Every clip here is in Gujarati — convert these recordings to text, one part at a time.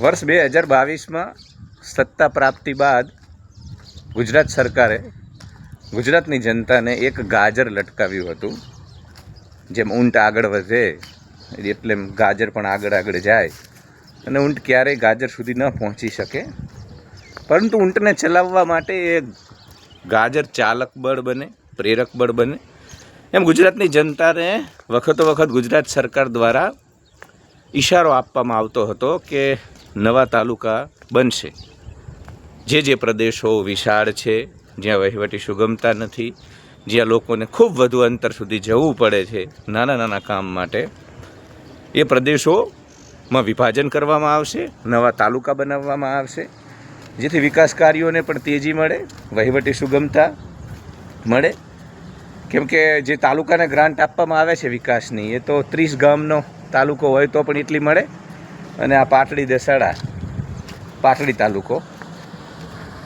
વર્ષ બે હજાર બાવીસમાં સત્તા પ્રાપ્તિ બાદ ગુજરાત સરકારે ગુજરાતની જનતાને એક ગાજર લટકાવ્યું હતું. જેમ ઊંટ આગળ વધે, એટલે ગાજર પણ આગળ આગળ જાય. અને ઊંટ ક્યારેય ગાજર સુધી ન પહોંચી શકે. પરંતુ ઊંટને ચલાવવા માટે એ ગાજર ચાલક બળ બને, પ્રેરક બળ બને. એમ ગુજરાતની જનતાને વખતો વખત ગુજરાત સરકાર દ્વારા ઈશારો આપવામાં આવતો હતો કે નવા તાલુકા બનશે. જે જે પ્રદેશો વિશાળ છે, જ્યાં વહીવટી સુગમતા નથી, જ્યાં લોકોને ખૂબ વધુ અંતર સુધી જવું પડે છે, નાના નાના કામ માટે, એ પ્રદેશોમાં વિભાજન કરવામાં આવશે, નવા તાલુકા બનાવવામાં આવશે, જેથી વિકાસ કાર્યોને પણ તેજી મળે, વહીવટી સુગમતા મળે. કેમ કે જે તાલુકાને ગ્રાન્ટ આપવામાં આવે છે વિકાસની, એ તો ત્રીસ ગામનો તાલુકો હોય તો પણ એટલી મળે. અને આ પાટડી દેસાડા, પાટડી તાલુકો.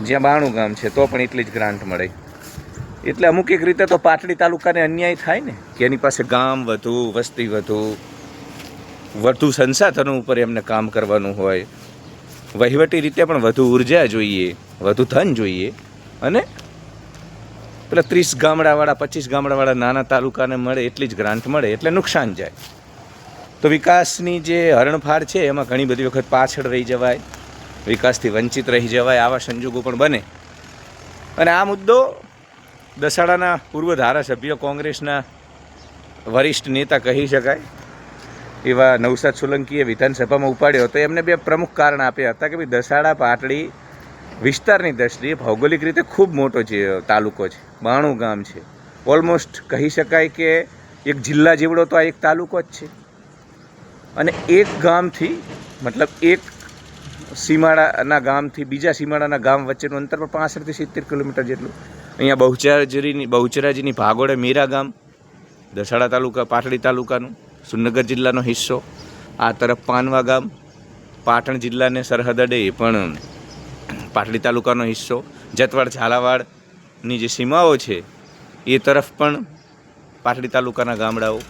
જ્યાં બાણું ગામ છે, તો પણ એટલી જ ગ્રાન્ટ મળે. એટલે અમુક એક રીતે તો પાટડી તાલુકાને અન્યાય થાય ને, કે એની પાસે ગામ વધુ, વસ્તી વધુ વધુ સંસાધનો ઉપર એમને કામ કરવાનું હોય. વહીવટી રીતે પણ વધુ ઊર્જા જોઈએ, વધુ ધન જોઈએ. અને પેલા ત્રીસ ગામડાવાળા, પચીસ ગામડાવાળા નાના તાલુકાને મળે, એટલી જ ગ્રાન્ટ મળે, એટલે નુકસાન જાય. તો વિકાસની જે હરણફાળ છે, એમાં ઘણી બધી વખત પાછળ રહી જવાય, વિકાસથી વંચિત રહી જવાય આવા સંજોગો પણ બને. અને આ મુદ્દો દસાડાના પૂર્વ ધારાસભ્ય કોંગ્રેસના વરિષ્ઠ નેતા કહી શકાય, એવા નવસાદ સોલંકીએ વિધાનસભામાં ઉપાડ્યો હતો. એમને બે પ્રમુખ કારણ આપ્યા હતા કે ભાઈ, દસાડા પાટડી વિસ્તારની દ્રષ્ટિએ ભૌગોલિક રીતે ખૂબ મોટો જે તાલુકો છે, બાણું ગામ છે. ઓલમોસ્ટ કહી શકાય કે એક જિલ્લા જેવડો તો આ એક તાલુકો જ છે. અને એક ગામથી, મતલબ એક સીમાડાના ગામથી બીજા સીમાડાના ગામ વચ્ચેનું અંતર પણ પાસઠથી સિત્તેર કિલોમીટર જેટલું. અહીંયા બહુચરાજીની બહુચરાજીની ભાગોળે મીરા ગામ, દસાડા તાલુકા, પાટડી તાલુકાનું, સુનગર જિલ્લાનો હિસ્સો, આ તરફ પાનવા ગામ, પાટણ જિલ્લાને સરહદે એ પણ પાટડી તાલુકાનો હિસ્સો, જતવાડ ઝાલાવાડની જે સીમાઓ છે, એ તરફ પણ પાટડી તાલુકાના ગામડાઓ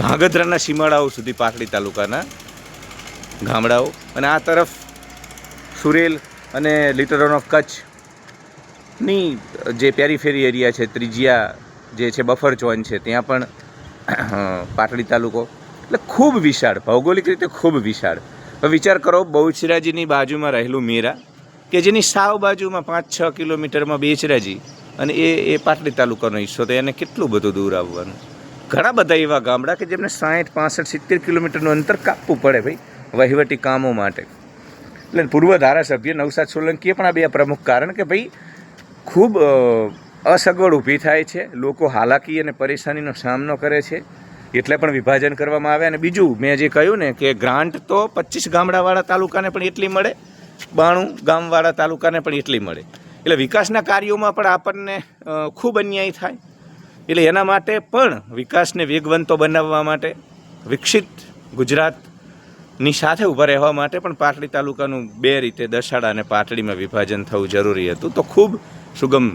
ધાંગધ્રાના સીમાડાઓ સુધી પાટડી તાલુકાના ગામડાઓ અને આ તરફ સુરેલ અને લિટરન ઓફ કચ્છની જે પેરીફેરી એરિયા છે, ત્રિજિયા જે છે, બફર ઝોન છે, ત્યાં પણ પાટડી તાલુકો. એટલે ખૂબ વિશાળ, ભૌગોલિક રીતે ખૂબ વિશાળ. હવે વિચાર કરો, બહુચરાજીની બાજુમાં રહેલું મીરા, કે જેની સાવ બાજુમાં પાંચ છ કિલોમીટરમાં બેચરાજી અને એ એ પાટડી તાલુકાનો હિસ્સો, તો એને કેટલું બધું દૂર આવવાનું? ઘણા બધા એવા ગામડા કે જેમને સાઠ પાસઠ, સિત્તેર કિલોમીટરનું અંતર કાપવું પડે ભાઈ, વહીવટી કામો માટે. એટલે પૂર્વ ધારાસભ્ય નવસાદ સોલંકીએ પણ આ બે પ્રમુખ કારણ કે ભાઈ, ખૂબ અસગવડ ઊભી થાય છે, લોકો હાલાકી અને પરેશાનીનો સામનો કરે છે, એટલે પણ વિભાજન કરવામાં આવે. અને બીજું, મેં જે કહ્યું ને કે ગ્રાન્ટ તો પચીસ ગામડાવાળા તાલુકાને પણ એટલી મળે, બાણું ગામવાળા તાલુકાને પણ એટલી મળે. એટલે વિકાસના કાર્યોમાં પણ આપણને ખૂબ અન્યાય થાય. એટલે એના માટે પણ વિકાસને વેગવંતો બનાવવા માટે વિકસિત ગુજરાતની સાથે ઊભા રહેવા માટે પણ પાટડી તાલુકાનું બે રીતે દસાડા અને પાટડીમાં વિભાજન થવું જરૂરી હતું. તો ખૂબ સુગમ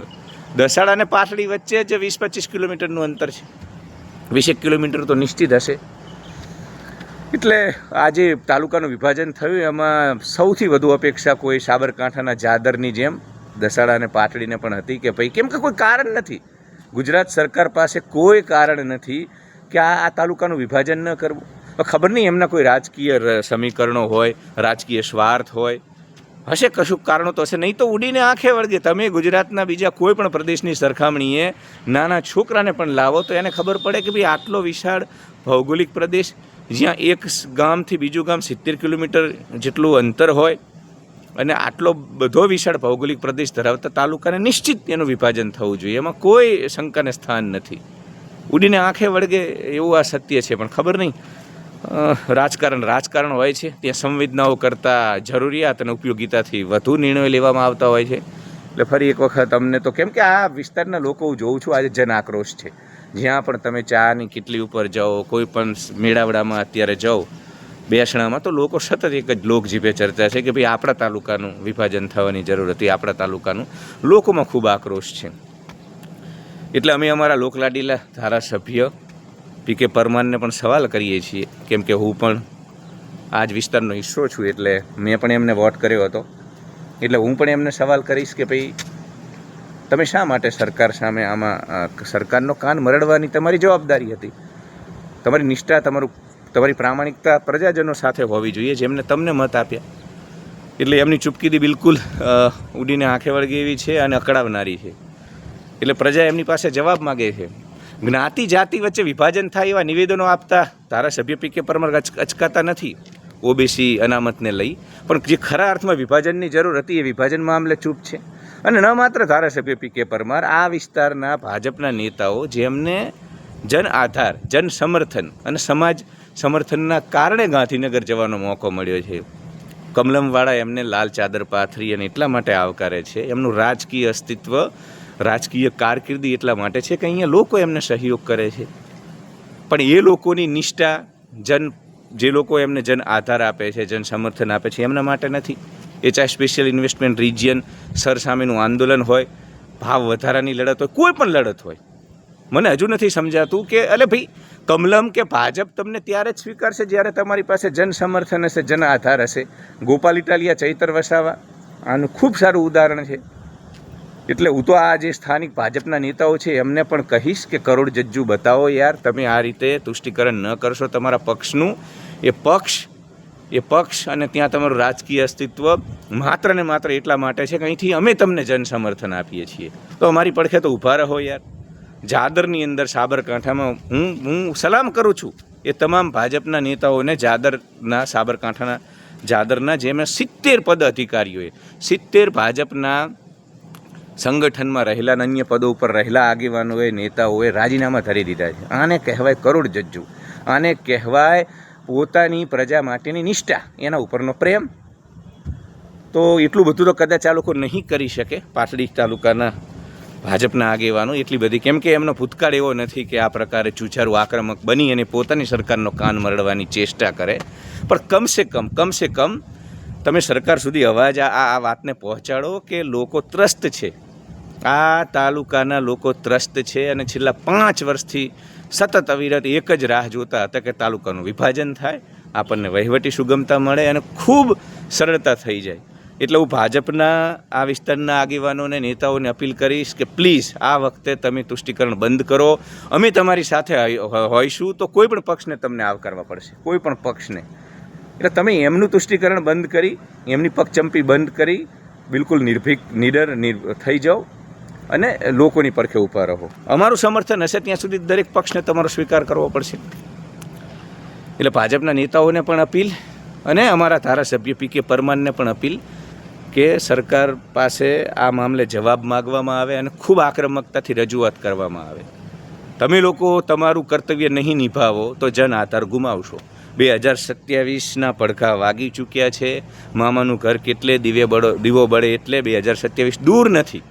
દસાડા અને પાટડી વચ્ચે જ વીસ પચીસ કિલોમીટરનું અંતર છે. વીસેક કિલોમીટર તો નિશ્ચિત હશે. એટલે આજે તાલુકાનું વિભાજન થયું, એમાં સૌથી વધુ અપેક્ષા કોઈ સાબરકાંઠાના જાદરની જેમ દસાડા અને પાટડીને પણ હતી કે ભાઈ, કેમ કે કોઈ કારણ નથી. ગુજરાત સરકાર પાસે કોઈ કારણ નથી કે આ આ તાલુકાનું વિભાજન ન કરવું. ખબર નહીં એમના કોઈ રાજકીય સમીકરણો હોય, રાજકીય સ્વાર્થ હોય. હશે કશુંક કારણો તો હશે. નહીં તો ઉડીને આંખે વળગે. તમે ગુજરાતના બીજા કોઈ પણ પ્રદેશની સરખામણીએ નાના છોકરાને પણ લાવો તો એને ખબર પડે કે ભાઈ આટલો વિશાળ ભૌગોલિક પ્રદેશ જ્યાં એક ગામથી બીજું ગામ સિત્તેર કિલોમીટર જેટલું અંતર હોય અને આટલો બધો વિશાળ ભૌગોલિક પ્રદેશ ધરાવતા તાલુકાને નિશ્ચિત એનું વિભાજન થવું જોઈએ. એમાં કોઈ શંકાને સ્થાન નથી. ઉડીને આંખે વળગે એવું આ સત્ય છે, પણ ખબર નહીં. રાજકારણ રાજકારણ હોય છે. ત્યાં સંવેદનાઓ કરતાં જરૂરિયાત અને ઉપયોગિતાથી વધુ નિર્ણયો લેવામાં આવતા હોય છે. એટલે ફરી એક વખત અમને તો કેમ કે આ વિસ્તારના લોકો હું જોઉં છું, આજે જન આક્રોશ છે. જ્યાં પણ તમે ચાની કેટલી ઉપર જાઓ, કોઈ પણ મેળાવડામાં અત્યારે જાઓ બેસણામાં તો લોકો સતત એક જ લોકજીભે ચર્ચા છે કે ભાઈ આપણા તાલુકાનું વિભાજન થવાની જરૂર હતી, આપણા તાલુકાનું. લોકોમાં ખૂબ આક્રોશ છે. એટલે અમે અમારા લોકલાડીલા ધારાસભ્ય પી કે પરમારને પણ સવાલ કરીએ છીએ, કેમ કે હું પણ આ જ વિસ્તારનો હિસ્સો છું, એટલે મેં પણ એમને વોટ કર્યો હતો. એટલે હું પણ એમને સવાલ કરીશ કે ભાઈ તમે શા માટે સરકાર સામે આમાં સરકારનો કાન મરડવાની તમારી જવાબદારી હતી? તમારી નિષ્ઠા તમારું તમારી પ્રામાણિકતા પ્રજાજનો સાથે હોવી જોઈએ જેમને તમને મત આપ્યા. એટલે એમની ચૂપકીદી બિલકુલ ઉડીને આંખે વળગી એવી છે અને અકળાવનારી છે. એટલે પ્રજા એમની પાસે જવાબ માગે છે. જ્ઞાતિ જાતિ વચ્ચે વિભાજન થાય એવા નિવેદનો આપતા ધારાસભ્ય પી કે પરમાર અચ- અચકાતા નથી. ઓબીસી અનામતને લઈ. પણ જે ખરા અર્થમાં વિભાજનની જરૂર હતી એ વિભાજન મામલે ચૂપ છે. અને ન માત્ર ધારાસભ્ય પી કે પરમાર, આ વિસ્તારના ભાજપના નેતાઓ જેમને જન આધાર, જન સમર્થન અને સમાજ સમર્થનના કારણે ગાંધીનગર જવાનો મોકો મળ્યો છે. કમલમવાળા એમને લાલ ચાદર પાથરી અને એટલા માટે આવકારે છે. એમનું રાજકીય અસ્તિત્વ, રાજકીય કારકિર્દી એટલા માટે છે કે અહીંયા લોકો એમને સહયોગ કરે છે. પણ એ લોકોની નિષ્ઠા જન, જે લોકો એમને જન આધાર આપે છે, જન સમર્થન આપે છે, એમના માટે નથી. એ ચાહે સ્પેશિયલ ઇન્વેસ્ટમેન્ટ રિજિયન સર સામેનું આંદોલન હોય, ભાવ વધારાની લડત હોય, કોઈ પણ લડત હોય મને હજુ નથી સમજાતું કે, અલે ભાઈ, કમલમ કે ભાજપ તમને ત્યારે જ સ્વીકારશે જ્યારે તમારી પાસે જન સમર્થન હશે, જન આધાર હશે. ગોપાલ ઇટાલિયા, ચૈતર વસાવા, આનું ખૂબ સારું ઉદાહરણ છે. એટલે હું તો આ જે સ્થાનિક ભાજપના નેતાઓ છે, એમને પણ કહીશ કે કરોડ જજ્જુ બતાવો યાર, તમે આ રીતે તુષ્ટિકરણ ન કરશો. તમારા પક્ષનું એ પક્ષ એ પક્ષ અને ત્યાં તમારું રાજકીય અસ્તિત્વ માત્ર ને માત્ર એટલા માટે છે કે અહીંથી અમે તમને જન સમર્થન આપીએ છીએ. તો અમારી પડખે તો ઊભા રહો યાર. જાદરની અંદર સાબરકાંઠામાં હું હું સલામ કરું છું. એ તમામ ભાજપના નેતાઓને જાદરના, સાબરકાંઠાના, જાદરના જેમાં સિત્તેર પદ અધિકારીઓએ, સિત્તેર ભાજપના સંગઠનમાં રહેલા અને અન્ય પદો ઉપર રહેલા આગેવાનોએ, નેતાઓએ રાજીનામા ધરી દીધા છે. આને કહેવાય કરોડ જજ્જુ. આને કહેવાય પોતાની પ્રજા માટેની નિષ્ઠા, એના ઉપરનો પ્રેમ. તો એટલું બધું તો કદાચ આ લોકો નહીં કરી શકે. પાટડી તાલુકાના ભાજપના આગેવાનો એટલી બધી. કેમ કે એમનો ભૂતકાળ એવો નથી કે આ પ્રકારે ચૂચારું આક્રમક બની અને પોતાની સરકારનો કાન મરડવાની ચેષ્ટા કરે. પણ કમસે કમ કમસે કમ તમે સરકાર સુધી અવાજ આ આ વાતને પહોંચાડો કે લોકો ત્રસ્ત છે. આ તાલુકાના લોકો ત્રસ્ત છે અને છેલ્લા પાંચ વર્ષથી સતત અવિરત એક જ રાહ જોતા હતા કે તાલુકાનું વિભાજન થાય, આપણને વહીવટી સુગમતા મળે અને ખૂબ સરળતા થઈ જાય. એટલે હું ભાજપના આ વિસ્તારના આગેવાનોને, નેતાઓને અપીલ કરીશ કે પ્લીઝ આ વખતે તમે તુષ્ટિકરણ બંધ કરો. અમે તમારી સાથે હોઈશું તો કોઈ પણ પક્ષને તમને આવકારવા પડશે. કોઈ પણ પક્ષને. એટલે તમે એમનું તુષ્ટિકરણ બંધ કરી, એમની પગચંપી બંધ કરી, બિલકુલ નિર્ભીક, નિડર થઈ જાઓ અને લોકોની પરખે ઊભા રહો. અમારું સમર્થન હશે ત્યાં સુધી દરેક પક્ષને તમારો સ્વીકાર કરવો પડશે. એટલે ભાજપના નેતાઓને પણ અપીલ અને અમારા ધારાસભ્ય પી કે પરમારને પણ અપીલ. કે સરકાર પાસે આ મામલે જવાબ માગવામાં આવે અને ખૂબ આક્રમકતાથી રજૂઆત કરવામાં આવે. તમે લોકો તમારું કર્તવ્ય નહીં નિભાવો તો જન આધાર ગુમાવશો. બે હજાર સત્યાવીસના પડઘા વાગી ચૂક્યા છે. મામાનું ઘર કેટલે દિવે બળો, દીવો બળે એટલે બે હજાર સત્યાવીસ દૂર નથી.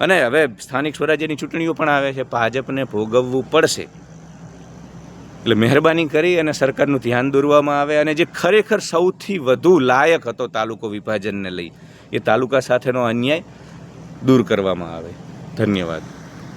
અને હવે સ્થાનિક સ્વરાજ્યની ચૂંટણીઓ પણ આવે છે. ભાજપને ભોગવવું પડશે. એટલે મહેરબાની કરી અને સરકારનું ધ્યાન દોરવામાં આવે અને જે ખરેખર સૌથી વધુ લાયક હતો તાલુકો વિભાજનને લઈ. એ તાલુકા સાથેનો અન્યાય દૂર કરવામાં આવે. ધન્યવાદ.